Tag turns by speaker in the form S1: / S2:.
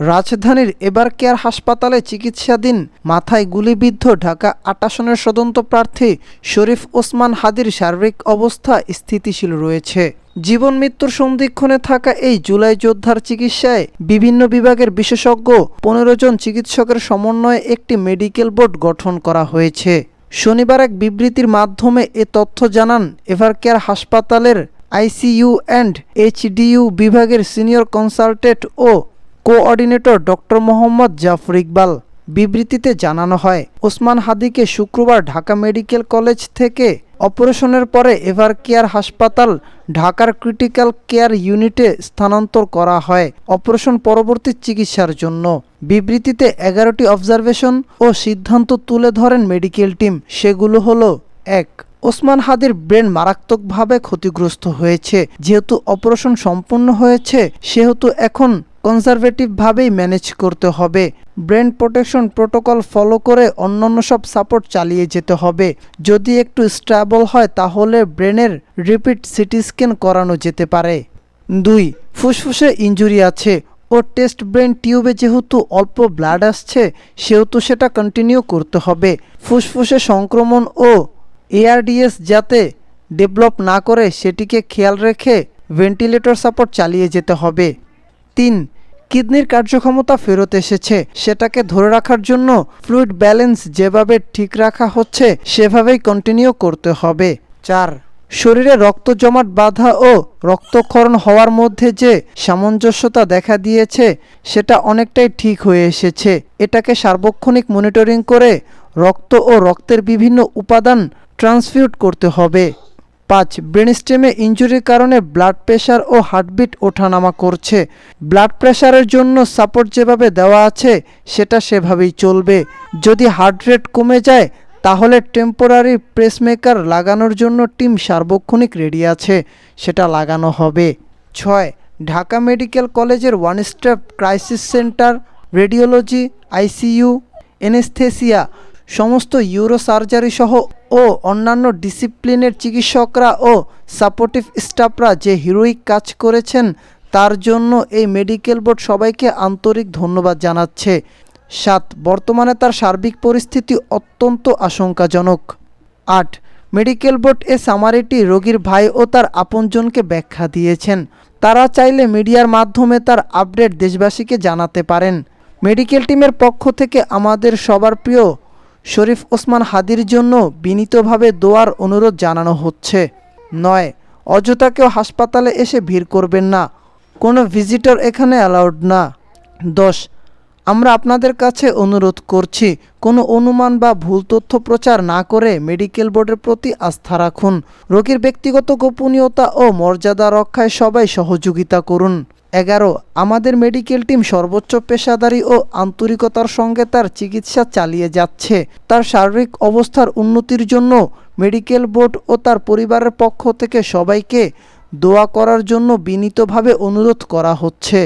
S1: রাজধানীর এবার কেয়ার হাসপাতালে চিকিৎসাধীন মাথায় গুলিবিদ্ধ ঢাকা আট আসনের স্বতন্ত্র প্রার্থী শরীফ ওসমান হাদির শারীরিক অবস্থা স্থিতিশীল রয়েছে। জীবন মৃত্যুর সন্ধিক্ষণে থাকা এই জুলাই যোদ্ধার চিকিৎসায় বিভিন্ন বিভাগের বিশেষজ্ঞ পনেরো জন চিকিৎসকের সমন্বয়ে একটি মেডিকেল বোর্ড গঠন করা হয়েছে। শনিবার এক বিবৃতির মাধ্যমে এ তথ্য জানান এভারকেয়ার হাসপাতালের আইসিইউ অ্যান্ড এইচডিইউ বিভাগের সিনিয়র কনসালটেন্ট ও কোঅর্ডিনেটর ডক্টর মোহাম্মদ জাফর ইকবাল বিবৃতিতে জানানো হয়, ওসমান হাদিকে শুক্রবার ঢাকা মেডিকেল কলেজ থেকে অপারেশনের পরে এভার কেয়ার হাসপাতাল ঢাকার ক্রিটিক্যাল কেয়ার ইউনিটে স্থানান্তর করা হয় অপারেশন পরবর্তী চিকিৎসার জন্য। বিবৃতিতে এগারোটি অবজারভেশন ও সিদ্ধান্ত তুলে ধরেন মেডিকেল টিম। সেগুলো হলো, এক, ওসমান হাদির ব্রেন মারাত্মকভাবে ক্ষতিগ্রস্ত হয়েছে। যেহেতু অপারেশন সম্পূর্ণ হয়েছে, সেহেতু এখন কনজারভেটিভভাবেই ম্যানেজ করতে হবে। ব্রেন প্রোটেকশন প্রোটোকল ফলো করে অন্যান্য সব সাপোর্ট চালিয়ে যেতে হবে। যদি একটু স্ট্যাবল হয়, তাহলে ব্রেনের রিপিট সিটি স্ক্যান করানো যেতে পারে। দুই, ফুসফুসে ইঞ্জুরি আছে ও টেস্ট ব্রেন টিউবে যেহেতু অল্প ব্লাড আসছে, সেহেতু সেটা কন্টিনিউ করতে হবে। ফুসফুসে সংক্রমণ ও এআরডিএস যাতে ডেভেলপ না করে, সেটিকে খেয়াল রেখে ভেন্টিলেটর সাপোর্ট চালিয়ে যেতে হবে। তিন, কিডনির কার্যক্ষমতা ফেরত এসেছে। সেটাকে ধরে রাখার জন্য ফ্লুইড ব্যালেন্স যেভাবে ঠিক রাখা হচ্ছে, সেভাবেই কন্টিনিউ করতে হবে। চার, শরীরে রক্ত জমাট বাঁধা ও রক্তক্ষরণ হওয়ার মধ্যে যে সামঞ্জস্যতা দেখা দিয়েছে, সেটা অনেকটাই ঠিক হয়ে এসেছে। এটাকে সার্বক্ষণিক মনিটরিং করে রক্ত ও রক্তের বিভিন্ন উপাদান ট্রান্সফিউট করতে হবে। পাঁচ, ব্রেনস্টেমে ইঞ্জুরির কারণে ব্লাড প্রেশার ও হার্টবিট ওঠানামা করছে। ব্লাড প্রেশারের জন্য সাপোর্ট যেভাবে দেওয়া আছে, সেটা সেভাবেই চলবে। যদি হার্ট রেট কমে যায়, তাহলে টেম্পোরারি প্রেসমেকার লাগানোর জন্য টিম সার্বক্ষণিক রেডি আছে, সেটা লাগানো হবে। ছয়, ঢাকা মেডিকেল কলেজের one step crisis centre, radiology, ICU anaesthesia সমস্ত ইউরো সার্জারি সহ ও অন্যান্য ডিসিপ্লিনের চিকিৎসকরা ও সাপোর্টিভ স্টাফরা যে হিরোইক কাজ করেছেন, তার জন্য এই মেডিকেল বোর্ড সবাইকে আন্তরিক ধন্যবাদ জানাচ্ছে। সাত, বর্তমানে তার সার্বিক পরিস্থিতি অত্যন্ত আশঙ্কাজনক। আট, মেডিকেল বোর্ড এ সামারিটি রোগীর ভাই ও তার আপনজনকে ব্যাখ্যা দিয়েছেন। তারা চাইলে মিডিয়ার মাধ্যমে তার আপডেট দেশবাসীকে জানাতে পারেন। মেডিকেল টিমের পক্ষ থেকে আমাদের সবার প্রিয় শরীফ ওসমান হাদির জন্য বিনীতভাবে দোয়ার অনুরোধ জানানো হচ্ছে। নয়, অযথা কেউ হাসপাতালে এসে ভিড় করবেন না। কোনো ভিজিটর এখানে অ্যালাউড না। দশ, আমরা আপনাদের কাছে অনুরোধ করছি, কোনো অনুমান বা ভুল তথ্য প্রচার না করে মেডিকেল বোর্ডের প্রতি আস্থা রাখুন। রোগীর ব্যক্তিগত গোপনীয়তা ও মর্যাদা রক্ষায় সবাই সহযোগিতা করুন। এগারো, আমাদের মেডিকেল টিম সর্বোচ্চ পেশাদারি ও আন্তরিকতার সঙ্গে তার চিকিৎসা চালিয়ে যাচ্ছে। তার শারীরিক অবস্থার উন্নতির জন্য মেডিকেল বোর্ড ও তার পরিবারের পক্ষ থেকে সবাইকে দোয়া করার জন্য বিনীতভাবে অনুরোধ করা হচ্ছে।